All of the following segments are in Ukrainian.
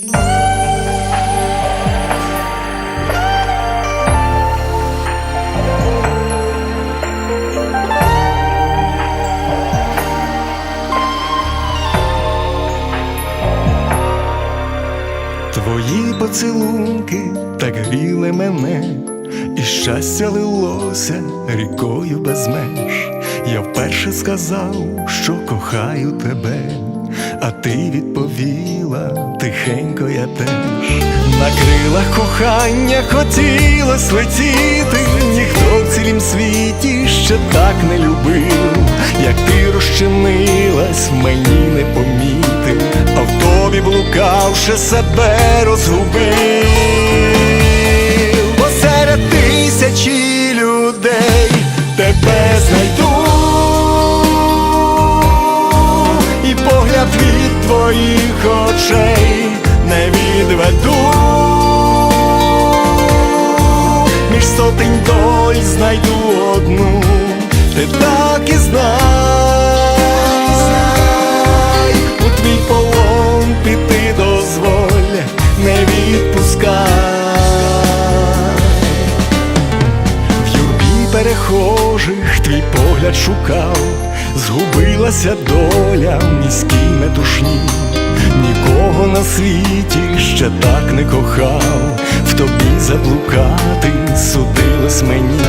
Твої поцілунки так гріли мене, і щастя лилося рікою без меж. Я вперше сказав, що кохаю тебе, а ти відповіла тихенько я теж. На крилах кохання хотілось летіти, ніхто в цілім світі ще так не любив, як ти розчинилась, мені не помітив, а в тобі блукавши себе розгубив. Твоїх очей не відведу. Між сотень доль знайду одну, ти так і знай, у твій полон піти дозволь, не відпускай. В юрбі перехожих твій погляд шукав, згубилася доля в міській метушні, нікого на світі ще так не кохав, в тобі заблукати судилось мені.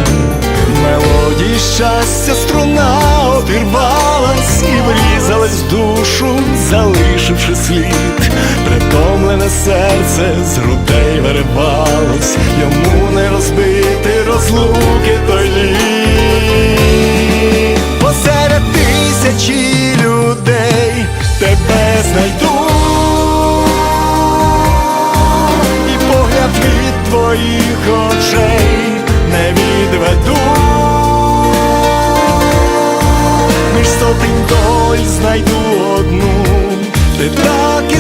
Мелодії щастя струна обірвалась і врізалась в душу, залишивши слід, притомлене серце з грудей виривалось, йому не розбити знайду, і погляд від твоїх очей не відведу. Між сотень доль знайду одну, ти так